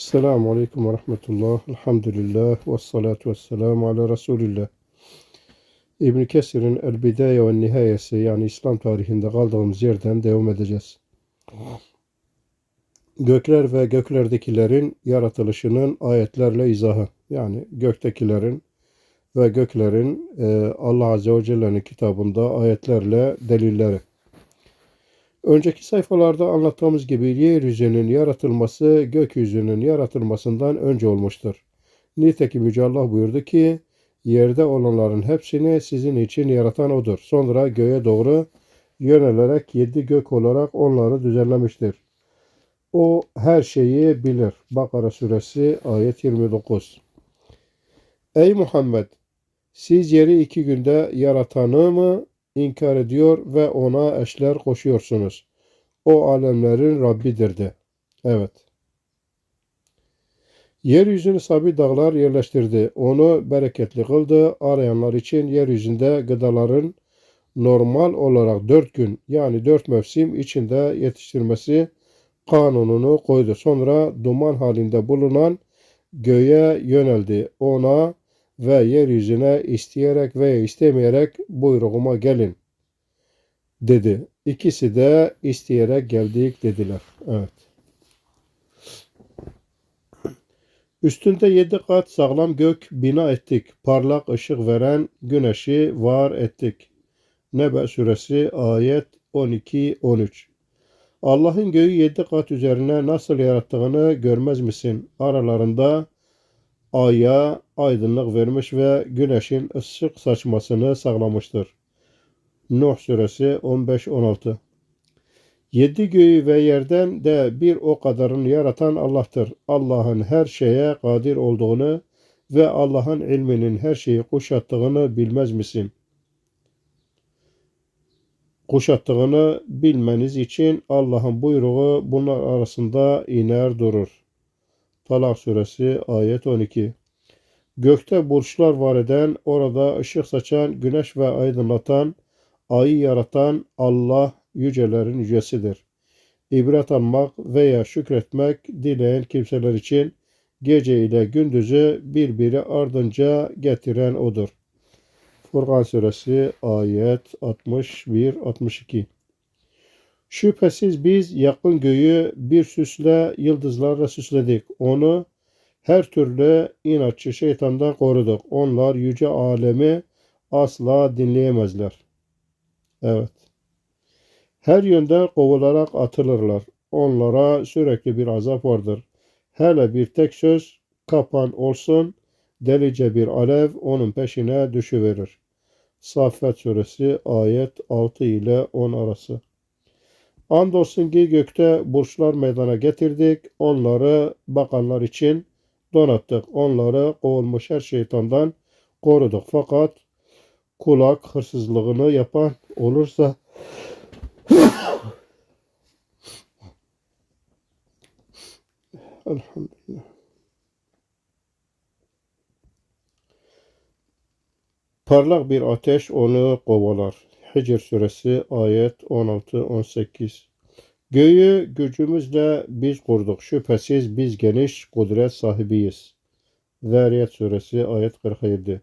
Selamun Aleyküm ve Rahmetullah. Elhamdülillah. Ve salatu ve selamu ala Resulillah. İbn Kesir'in El Bidaye ve Nihayesi yani İslam tarihinde kaldığımız yerden devam edeceğiz. Gökler ve göklerdekilerin yaratılışının ayetlerle izahı. Yani göktekilerin ve göklerin e, Allah Azze ve Celle'nin kitabında ayetlerle delilleri. Önceki sayfalarda anlattığımız gibi yeryüzünün yaratılması gökyüzünün yaratılmasından önce olmuştur. Nitekim Yüce Allah buyurdu ki, yerde olanların hepsini sizin için yaratan O'dur. Sonra göğe doğru yönelerek yedi gök olarak onları düzenlemiştir. O her şeyi bilir. Bakara suresi ayet 29. Ey Muhammed! Siz yeri iki günde yaratanı mı inkar ediyor ve ona eşler koşuyorsunuz. O alemlerin Rabbidir de. Evet. Yeryüzünü sabit dağlar yerleştirdi. Onu bereketli kıldı. Arayanlar için yeryüzünde gıdaların normal olarak dört gün yani dört mevsim içinde yetiştirmesi kanununu koydu. Sonra duman halinde bulunan göğe yöneldi. Ona ve yeryüzüne isteyerek veya istemeyerek buyruğuma gelin dedi. İkisi de isteyerek geldik dediler. Evet. Üstünde yedi kat sağlam gök bina ettik. Parlak ışık veren güneşi var ettik. Nebe suresi ayet 12-13 Allah'ın göğü yedi kat üzerine nasıl yarattığını görmez misin? Aralarında aya aydınlık vermiş ve güneşin ışık saçmasını sağlamıştır. Nuh suresi 15-16 Yedi göğü ve yerden de bir o kadarını yaratan Allah'tır. Allah'ın her şeye kadir olduğunu ve Allah'ın ilminin her şeyi kuşattığını bilmez misin? Kuşattığını bilmeniz için Allah'ın buyruğu bunlar arasında iner durur. Talak suresi ayet 12 Gökte burçlar var eden, orada ışık saçan, güneş ve aydınlatan, ayı yaratan Allah yücelerin yücesidir. İbret almak veya şükretmek dileyen kimseler için gece ile gündüzü birbiri ardınca getiren O'dur. Furkan Suresi ayet 61-62 Şüphesiz biz yakın göğü bir süsle yıldızlarla süsledik. Onu her türlü inatçı şeytandan koruduk. Onlar yüce alemi asla dinleyemezler. Evet. Her yönden kovularak atılırlar. Onlara sürekli bir azap vardır. Hele bir tek söz kapan olsun, delice bir alev onun peşine düşüverir. Saffet suresi ayet 6 ile 10 arası. Andolsun ki gökte burçlar meydana getirdik. Onları bakanlar için donattık. Onları kovulmuş her şeytandan koruduk. Fakat kulak hırsızlığını yapan olursa Elhamdülillah. Parlak bir ateş onu kovalar. Hicr suresi ayet 16-18 Göğü gücümüzle biz kurduk. Şüphesiz biz geniş kudret sahibiyiz. Zariyat suresi ayet 47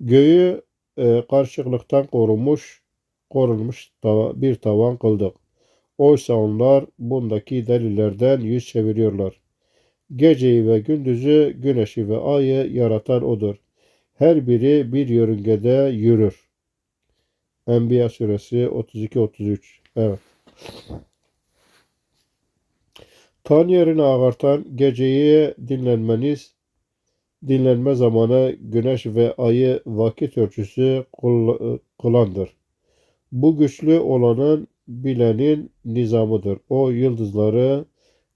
Göğü e, karşılıktan korunmuş, korunmuş bir tavan kıldık. Oysa onlar bundaki delillerden yüz çeviriyorlar. Geceyi ve gündüzü, güneşi ve ayı yaratan O'dur. Her biri bir yörüngede yürür. Enbiya suresi 32-33 Evet. Tan yerini ağartan geceyi dinlenmeniz, dinlenme zamanı güneş ve ayı vakit ölçüsü kılandır. Bu güçlü olanın bilenin nizamıdır. O yıldızları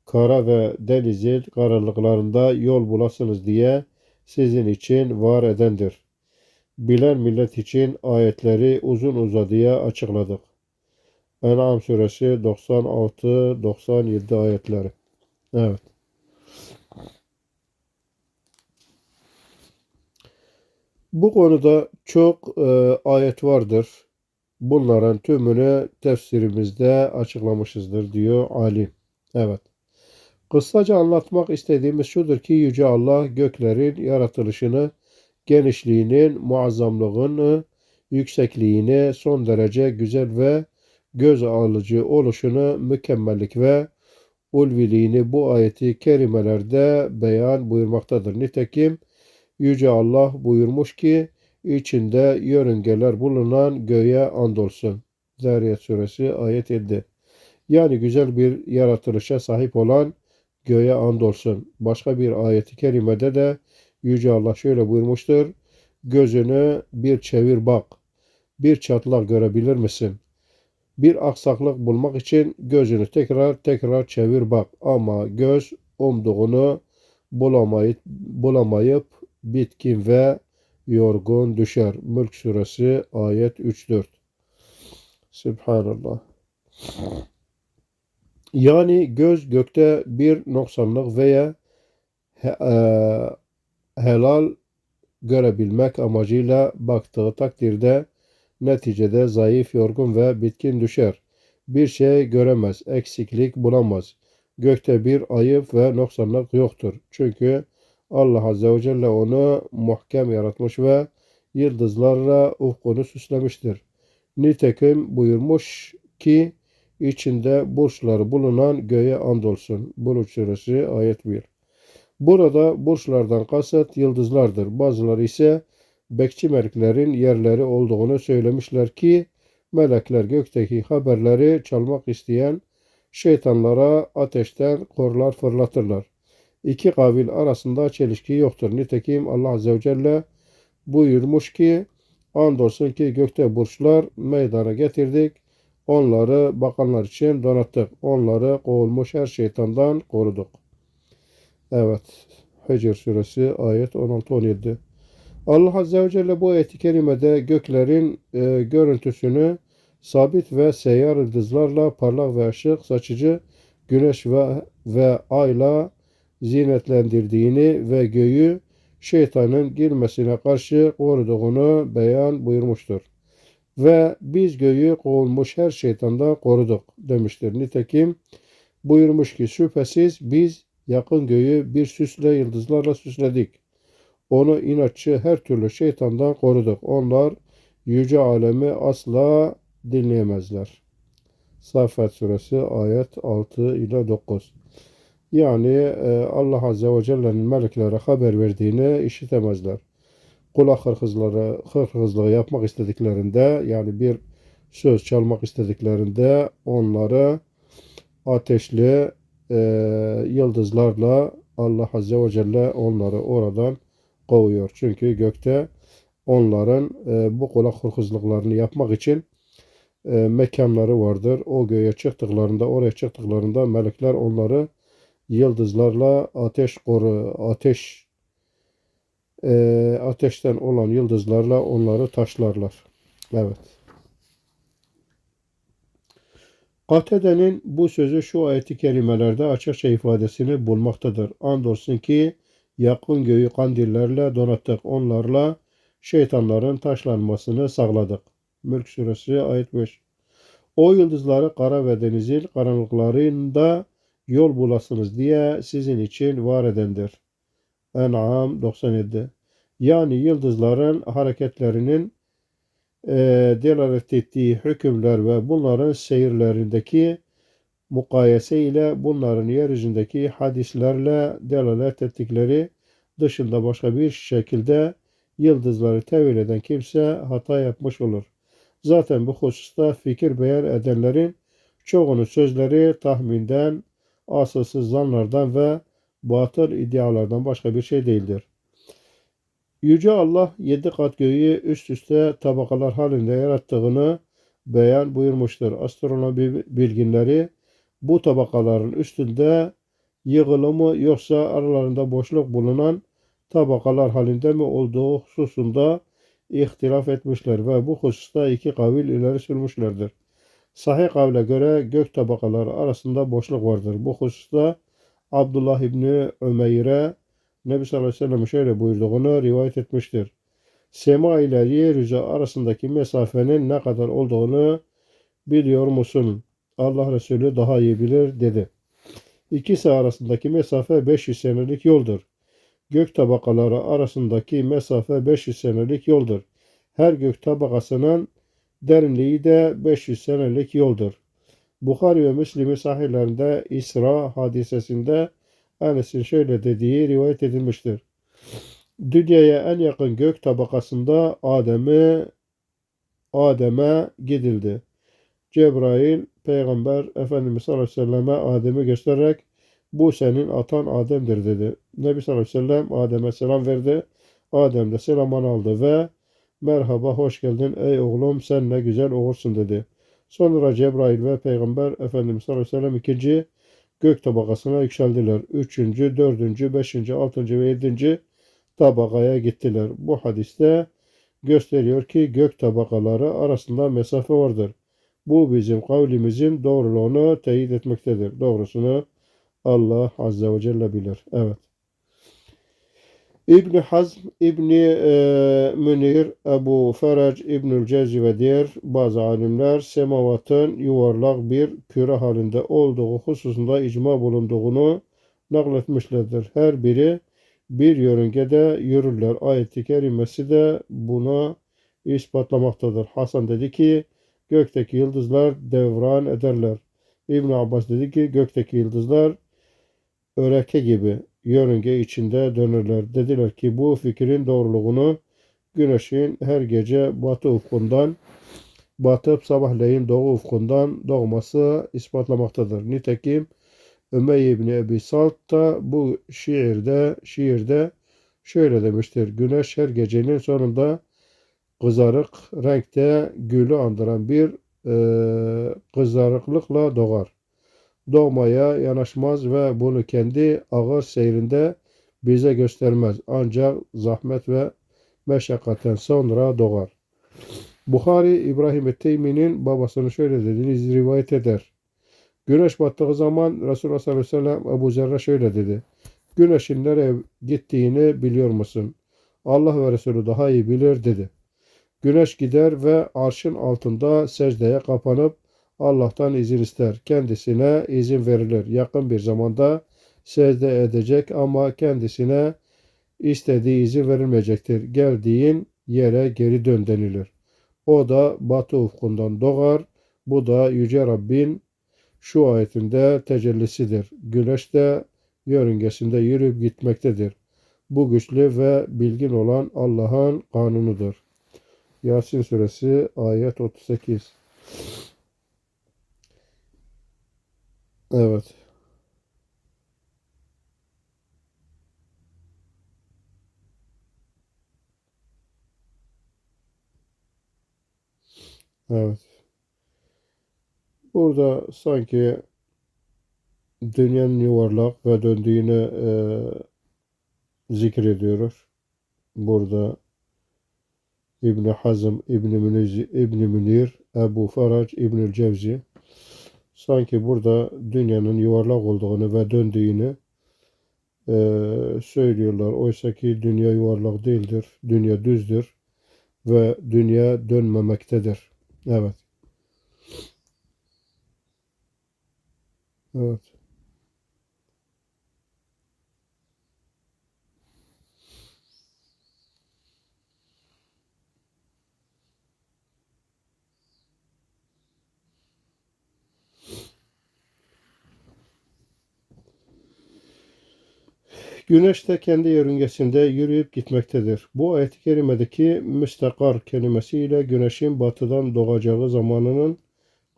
kara ve denizin karanlıklarında yol bulasınız diye sizin için var edendir. Bilen millet için ayetleri uzun uzadıya açıkladık. En'am suresi 96-97 ayetleri. Evet. Bu konuda çok e, ayet vardır. Bunların tümünü tefsirimizde açıklamışızdır diyor alim. Evet. Kısaca anlatmak istediğimiz şudur ki Yüce Allah göklerin yaratılışını, genişliğinin, muazzamlığını, yüksekliğini, son derece güzel ve göz alıcı oluşunu, mükemmellik ve ulviliğini bu ayeti kerimelerde beyan buyurmaktadır. Nitekim Yüce Allah buyurmuş ki içinde yörüngeler bulunan göğe andolsun. Zariyat suresi ayet 7. Yani güzel bir yaratılışa sahip olan göğe andolsun. Başka bir ayeti kerimede de Yüce Allah şöyle buyurmuştur. Gözünü bir çevir bak. Bir çatlak görebilir misin? Bir aksaklık bulmak için gözünü tekrar tekrar çevir bak. Ama göz umduğunu bulamayıp, bulamayıp bitkin ve yorgun düşer. Mülk suresi ayet 3-4. Subhanallah. Yani göz gökte bir noksanlık veya eee, helal görebilmek amacıyla baktığı takdirde neticede zayıf, yorgun ve bitkin düşer. Bir şey göremez, eksiklik bulamaz. Gökte bir ayıp ve noksanlık yoktur. Çünkü Allah Azze ve Celle onu muhkem yaratmış ve yıldızlarla ufkunu süslemiştir. Nitekim buyurmuş ki içinde burçları bulunan göğe andolsun. Buruç suresi ayet 1. Burada burçlardan kasıt yıldızlardır. Bazıları ise bekçi meleklerin yerleri olduğunu söylemişler ki melekler gökteki haberleri çalmak isteyen şeytanlara ateşten korlar fırlatırlar. İki kavil arasında çelişki yoktur. Nitekim Allah Azze ve Celle buyurmuş ki andolsun ki gökte burçlar meydana getirdik. Onları bakanlar için donattık. Onları kovulmuş her şeytandan koruduk. Evet. Hicr suresi ayet 16-17. Allah Azze ve Celle bu ayet-i kerimede göklerin e, görüntüsünü sabit ve seyyar yıldızlarla parlak ve ışık saçıcı güneş ve, ve ayla zinetlendirdiğini ve göğü şeytanın girmesine karşı koruduğunu beyan buyurmuştur. Ve biz göğü kovulmuş her şeytandan koruduk demiştir. Nitekim buyurmuş ki şüphesiz biz yakın göğü bir süsle yıldızlarla süsledik. Onu inatçı her türlü şeytandan koruduk. Onlar yüce alemi asla dinleyemezler. Safet suresi ayet 6 ile 9. Yani e, Allah Azze ve Celle'nin meleklere haber verdiğini işitemezler. Kulak hırkızları, hırkızlığı yapmak istediklerinde yani bir söz çalmak istediklerinde onları ateşli e, yıldızlarla Allah Azze ve Celle onları oradan kovuyor. Çünkü gökte onların e, bu kulak hırkızlıklarını yapmak için e, mekanları vardır. O göğe çıktıklarında, oraya çıktıklarında melekler onları yıldızlarla ateş koru, ateş e, ateşten olan yıldızlarla onları taşlarlar. Evet. Katede'nin bu sözü şu ayeti kelimelerde açıkça ifadesini bulmaktadır. Andolsun ki yakın göğü kandillerle donattık. Onlarla şeytanların taşlanmasını sağladık. Mülk suresi ayet 5. O yıldızları kara ve denizin karanlıklarında yol bulasınız diye sizin için var edendir. En'am 97. Yani yıldızların hareketlerinin e, delalet ettiği hükümler ve bunların seyirlerindeki mukayese ile bunların yeryüzündeki hadislerle delalet ettikleri dışında başka bir şekilde yıldızları tevil eden kimse hata yapmış olur. Zaten bu hususta fikir beyan edenlerin çoğunun sözleri tahminden, asılsız zanlardan ve batıl iddialardan başka bir şey değildir. Yüce Allah yedi kat göğü üst üste tabakalar halinde yarattığını beyan buyurmuştur. Astronomi bilginleri bu tabakaların üstünde yığılımı yoksa aralarında boşluk bulunan tabakalar halinde mi olduğu hususunda ihtilaf etmişler ve bu hususta iki kavil ileri sürmüşlerdir. Sahih kavle göre gök tabakaları arasında boşluk vardır. Bu hususta Abdullah İbni Ömeyr'e Nebi sallallahu aleyhi ve sellem şöyle buyurduğunu rivayet etmiştir. Sema ile yeryüzü arasındaki mesafenin ne kadar olduğunu biliyor musun? Allah Resulü daha iyi bilir dedi. İkisi arasındaki mesafe 500 senelik yoldur. Gök tabakaları arasındaki mesafe 500 senelik yoldur. Her gök tabakasının derinliği de 500 senelik yoldur. Bukhari ve Müslim'in sahihlerinde İsra hadisesinde Enes'in şöyle dediği rivayet edilmiştir. Dünyaya en yakın gök tabakasında Adem'e Adem'e gidildi. Cebrail peygamber Efendimiz sallallahu aleyhi ve selleme Adem'i göstererek bu senin atan Adem'dir dedi. Nebi sallallahu aleyhi ve sellem Adem'e selam verdi. Adem de selamını aldı ve merhaba hoş geldin ey oğlum sen ne güzel oğulsun dedi. Sonra Cebrail ve Peygamber Efendimiz sallallahu aleyhi ve sellem ikinci gök tabakasına yükseldiler. Üçüncü, dördüncü, beşinci, altıncı ve yedinci tabakaya gittiler. Bu hadiste gösteriyor ki gök tabakaları arasında mesafe vardır. Bu bizim kavlimizin doğruluğunu teyit etmektedir. Doğrusunu Allah Azze ve Celle bilir. Evet. İbni Hazm, İbni e, Münir, Ebu Ferac, İbnül Cezi ve diğer bazı alimler semavatın yuvarlak bir küre halinde olduğu hususunda icma bulunduğunu nakletmişlerdir. Her biri bir yörüngede yürürler. Ayet-i kerimesi de bunu ispatlamaktadır. Hasan dedi ki gökteki yıldızlar devran ederler. İbn Abbas dedi ki gökteki yıldızlar öreke gibi yörünge içinde dönürler. Dediler ki bu fikrin doğruluğunu güneşin her gece batı ufkundan batıp sabahleyin doğu ufkundan doğması ispatlamaktadır. Nitekim Ümeyye İbni Ebi Salt da bu şiirde şiirde şöyle demiştir. Güneş her gecenin sonunda kızarık renkte gülü andıran bir e, kızarıklıkla doğar. Doğmaya yanaşmaz ve bunu kendi ağır seyrinde bize göstermez. Ancak zahmet ve meşakkatten sonra doğar. Bukhari İbrahim Teymi'nin babasını şöyle dediğini rivayet eder. Güneş battığı zaman Resulullah sallallahu aleyhi ve sellem Ebu Zerre şöyle dedi. Güneşin nereye gittiğini biliyor musun? Allah ve Resulü daha iyi bilir dedi. Güneş gider ve arşın altında secdeye kapanıp Allah'tan izin ister. Kendisine izin verilir. Yakın bir zamanda secde edecek ama kendisine istediği izin verilmeyecektir. Geldiğin yere geri dön denilir. O da batı ufkundan doğar. Bu da Yüce Rabbin şu ayetinde tecellisidir. Güneş de yörüngesinde yürüyüp gitmektedir. Bu güçlü ve bilgin olan Allah'ın kanunudur. Yasin suresi ayet 38. Evet. Evet. Burada sanki dünyanın yuvarlak ve döndüğünü e, zikrediyor. Burada İbn Hazm, İbn Münir, İbn Münir, Ebu Farac, İbnül Cevzi sanki burada dünyanın yuvarlak olduğunu ve döndüğünü e, söylüyorlar. Oysa ki dünya yuvarlak değildir. Dünya düzdür ve dünya dönmemektedir. Evet. Evet. Güneş de kendi yörüngesinde yürüyüp gitmektedir. Bu ayet-i kerimedeki müstakar kelimesiyle güneşin batıdan doğacağı zamanının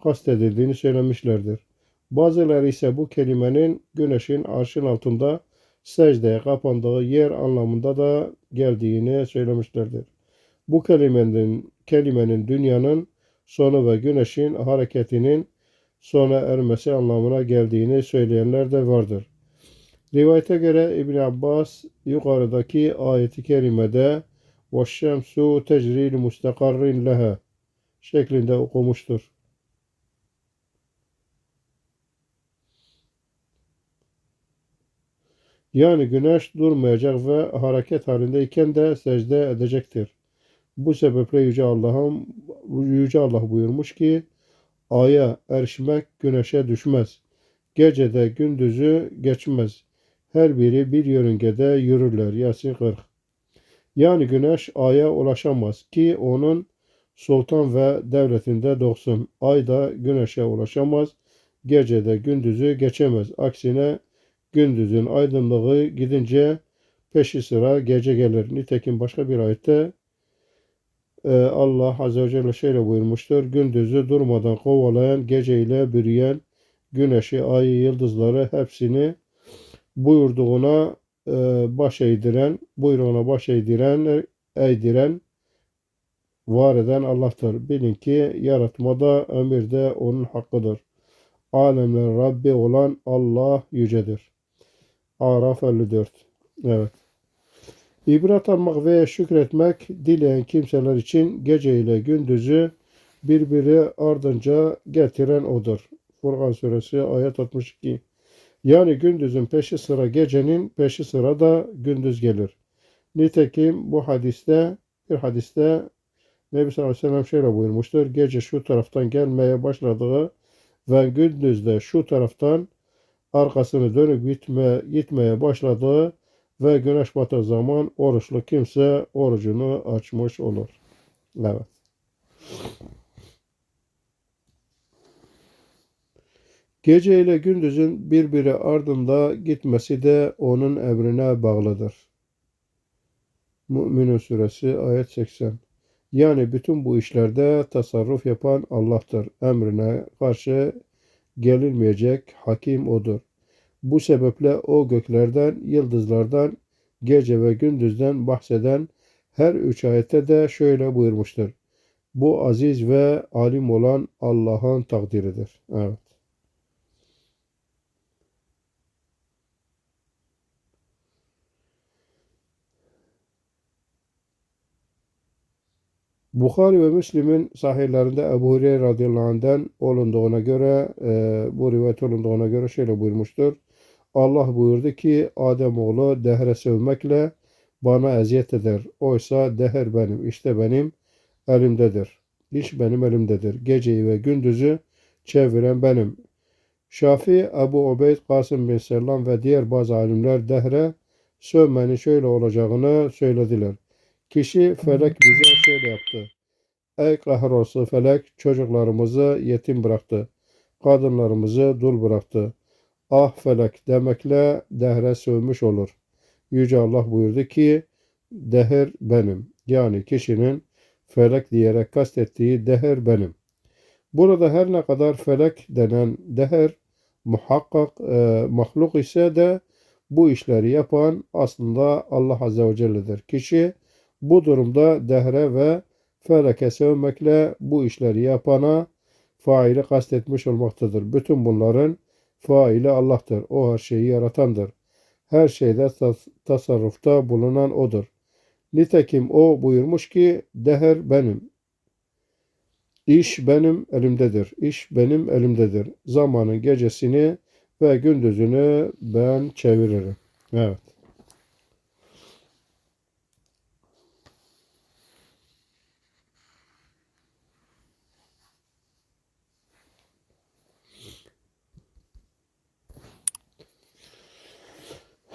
kastedildiğini söylemişlerdir. Bazıları ise bu kelimenin güneşin arşın altında secdeye kapandığı yer anlamında da geldiğini söylemişlerdir. Bu kelimenin, kelimenin dünyanın sonu ve güneşin hareketinin sona ermesi anlamına geldiğini söyleyenler de vardır. Rivayete göre İbn Abbas yukarıdaki ayeti kerimede ve şemsu tecril mustakarrin leha şeklinde okumuştur. Yani güneş durmayacak ve hareket halindeyken de secde edecektir. Bu sebeple Yüce Allah'ım Yüce Allah buyurmuş ki aya erişmek güneşe düşmez. Gecede gündüzü geçmez. Her biri bir yörüngede yürürler. Yasin 40. Yani güneş aya ulaşamaz ki onun sultan ve devletinde doğsun. Ay da güneşe ulaşamaz. Gecede gündüzü geçemez. Aksine gündüzün aydınlığı gidince peşi sıra gece gelir. Nitekim başka bir ayette e, Allah Azze ve Celle şöyle buyurmuştur. Gündüzü durmadan kovalayan, geceyle bürüyen, güneşi, ayı, yıldızları hepsini buyurduğuna e, baş eğdiren, buyruğuna baş eğdiren, eğdiren, var eden Allah'tır. Bilin ki yaratmada, emirde onun hakkıdır. Alemler Rabbi olan Allah yücedir. Araf 54 Evet. İbret almak ve şükretmek dileyen kimseler için gece ile gündüzü birbiri ardınca getiren odur. Furkan suresi ayet 62. Yani gündüzün peşi sıra gecenin peşi sıra da gündüz gelir. Nitekim bu hadiste bir hadiste Nebi sallallahu aleyhi ve şöyle buyurmuştur. Gece şu taraftan gelmeye başladığı ve gündüz de şu taraftan arkasını dönüp gitme, gitmeye başladığı ve güneş batı zaman oruçlu kimse orucunu açmış olur. Evet. Gece ile gündüzün birbiri ardında gitmesi de onun emrine bağlıdır. Müminun suresi ayet 80. Yani bütün bu işlerde tasarruf yapan Allah'tır. Emrine karşı gelinmeyecek hakim odur. Bu sebeple o göklerden, yıldızlardan, gece ve gündüzden bahseden her üç ayette de şöyle buyurmuştur. Bu aziz ve alim olan Allah'ın takdiridir. Evet. Bukhari ve Müslim'in sahihlerinde Ebu Hureyre radıyallahu anh'den olunduğuna göre, e, bu rivayet olunduğuna göre şöyle buyurmuştur. Allah buyurdu ki Ademoğlu dehre sevmekle bana eziyet eder. Oysa deher benim, işte benim elimdedir. İş benim elimdedir. Geceyi ve gündüzü çeviren benim. Şafi, Ebu Ubeyd, Kasım bin Selam ve diğer bazı alimler dehre sövmenin şöyle olacağını söylediler. Kişi felek bize şöyle yaptı. Ey kahrolsun felek çocuklarımızı yetim bıraktı. Kadınlarımızı dul bıraktı. Ah felek demekle dehre sövmüş olur. Yüce Allah buyurdu ki deher benim. Yani kişinin felek diyerek kastettiği deher benim. Burada her ne kadar felek denen deher muhakkak e, mahluk ise de bu işleri yapan aslında Allah Azze ve Celle'dir. Kişi bu durumda dehre ve feleke sevmekle bu işleri yapana faili kastetmiş olmaktadır. Bütün bunların faili Allah'tır. O her şeyi yaratandır. Her şeyde tas tasarrufta bulunan O'dur. Nitekim O buyurmuş ki deher benim. İş benim elimdedir. İş benim elimdedir. Zamanın gecesini ve gündüzünü ben çeviririm. Evet.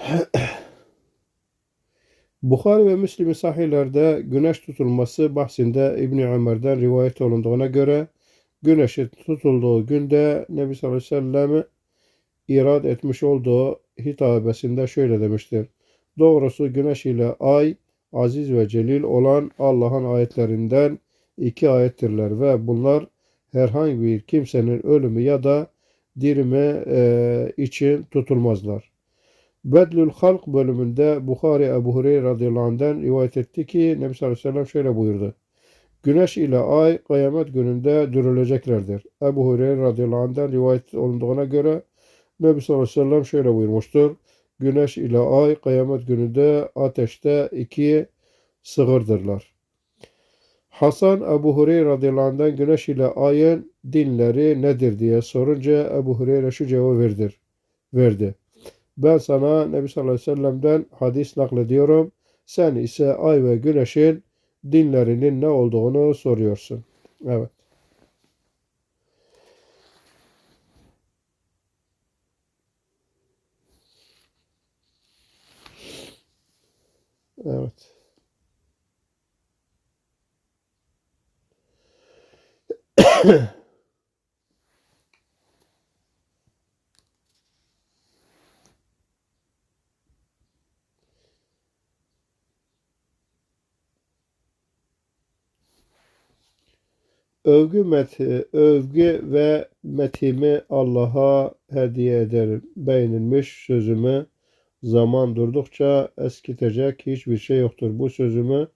Bukhari ve Müslim'in sahihlerde güneş tutulması bahsinde İbni Ömer'den rivayet olunduğuna göre güneşin tutulduğu günde Nebi sallallahu aleyhi ve sellem irad etmiş olduğu hitabesinde şöyle demiştir. Doğrusu güneş ile ay aziz ve celil olan Allah'ın ayetlerinden iki ayettirler ve bunlar herhangi bir kimsenin ölümü ya da dirimi e, için tutulmazlar. Bedlül Halk bölümünde Bukhari Ebu Hureyre radıyallahu anh'den rivayet etti ki Nebi sallallahu aleyhi ve sellem şöyle buyurdu. Güneş ile ay kıyamet gününde dürüleceklerdir. Ebu Hureyre radıyallahu anh'den rivayet olunduğuna göre Nebi sallallahu aleyhi ve sellem şöyle buyurmuştur. Güneş ile ay kıyamet gününde ateşte iki sığırdırlar. Hasan Ebu Hureyre radıyallahu anh'den güneş ile ayın dinleri nedir diye sorunca Ebu Hureyre şu cevabı verdir, verdi. Ben sana Nebi sallallahu aleyhi ve sellem'den hadis naklediyorum. Sen ise ay ve güneşin dinlerinin ne olduğunu soruyorsun. Evet. Evet. Övgü meti, övgü ve metimi Allah'a hediye ederim. Beğenilmiş sözümü zaman durdukça eskitecek hiçbir şey yoktur. Bu sözümü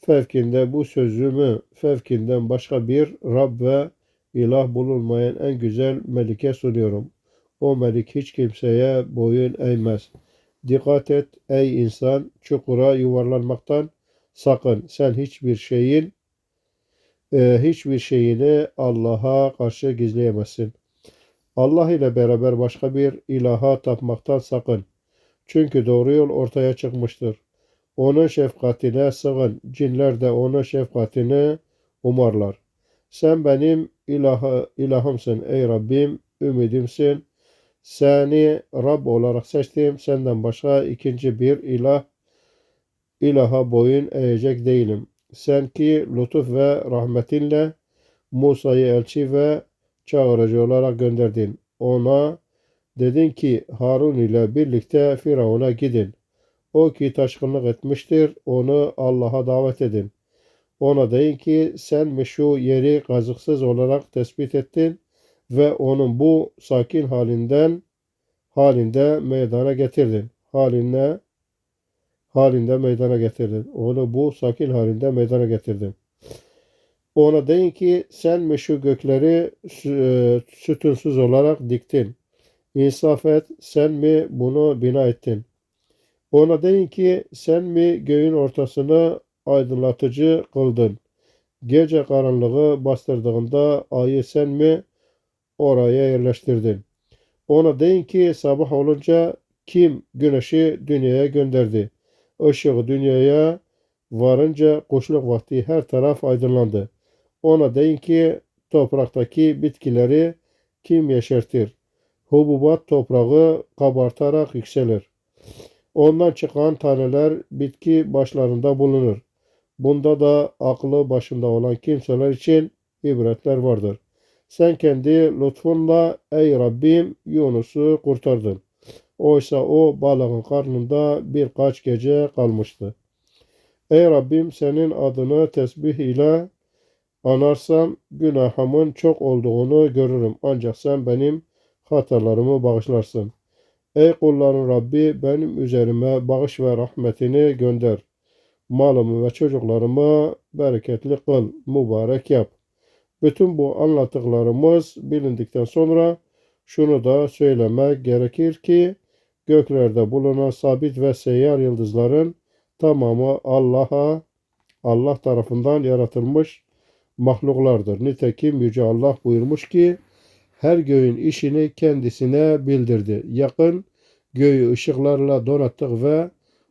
fevkinde, bu sözümü fevkinden başka bir Rab ve ilah bulunmayan en güzel melike sunuyorum. O melik hiç kimseye boyun eğmez. Dikkat et ey insan, çukura yuvarlanmaktan sakın. Sen hiçbir şeyin e, hiçbir şeyini Allah'a karşı gizleyemezsin. Allah ile beraber başka bir ilaha tapmaktan sakın. Çünkü doğru yol ortaya çıkmıştır. Onun şefkatine sığın. Cinler de onun şefkatini umarlar. Sen benim ilahı, ilahımsın ey Rabbim, ümidimsin. Seni Rab olarak seçtim. Senden başka ikinci bir ilah, ilaha boyun eğecek değilim. Sen ki lütuf ve rahmetinle Musa'yı elçi ve çağırıcı olarak gönderdin. Ona dedin ki Harun ile birlikte Firavun'a gidin. O ki taşkınlık etmiştir, onu Allah'a davet edin. Ona deyin ki sen mi şu yeri kazıksız olarak tespit ettin ve onun bu sakin halinden halinde meydana getirdin. Haline halinde meydana getirdin. Onu bu sakin halinde meydana getirdin. Ona deyin ki sen mi gökleri sü- sütunsuz olarak diktin? İnsaf et, sen mi bunu bina ettin? Ona deyin ki sen mi göğün ortasını aydınlatıcı kıldın? Gece karanlığı bastırdığında ayı sen mi oraya yerleştirdin? Ona deyin ki sabah olunca kim güneşi dünyaya gönderdi? Işığı dünyaya varınca kuşluk vakti her taraf aydınlandı. Ona deyin ki topraktaki bitkileri kim yeşertir? Hububat toprağı kabartarak yükselir. Ondan çıkan taneler bitki başlarında bulunur. Bunda da aklı başında olan kimseler için ibretler vardır. Sen kendi lütfunla ey Rabbim Yunus'u kurtardın. Oysa o balığın karnında birkaç gece kalmıştı. Ey Rabbim senin adını tesbih ile anarsam günahımın çok olduğunu görürüm. Ancak sen benim hatalarımı bağışlarsın. Ey kulların Rabbi benim üzerime bağış ve rahmetini gönder. Malımı ve çocuklarımı bereketli kıl, mübarek yap. Bütün bu anlattıklarımız bilindikten sonra şunu da söylemek gerekir ki göklerde bulunan sabit ve seyyar yıldızların tamamı Allah'a Allah tarafından yaratılmış mahluklardır. Nitekim Yüce Allah buyurmuş ki her göğün işini kendisine bildirdi. Yakın göğü ışıklarla donattık ve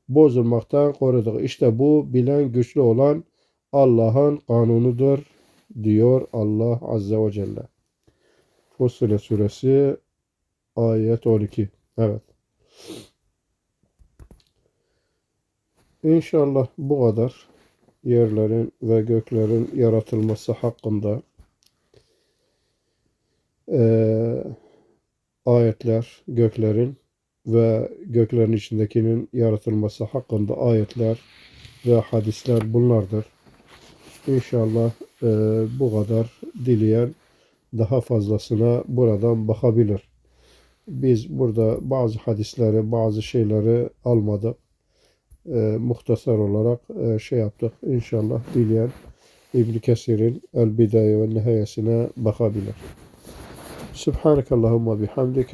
bozulmaktan koruduk. İşte bu bilen güçlü olan Allah'ın kanunudur diyor Allah Azze ve Celle. Fussilet suresi ayet 12. Evet. İnşallah bu kadar yerlerin ve göklerin yaratılması hakkında eee, ayetler, göklerin ve göklerin içindekinin yaratılması hakkında ayetler ve hadisler bunlardır. İnşallah eee, bu kadar dileyen daha fazlasına buradan bakabilir. Biz burada bazı hadisleri, bazı şeyleri almadık. Eee, muhtasar olarak eee, şey yaptık. İnşallah dileyen İbn Kesir'in El Bidaye ve Nihayesine bakabilir. Subhanakallahumma bihamdik.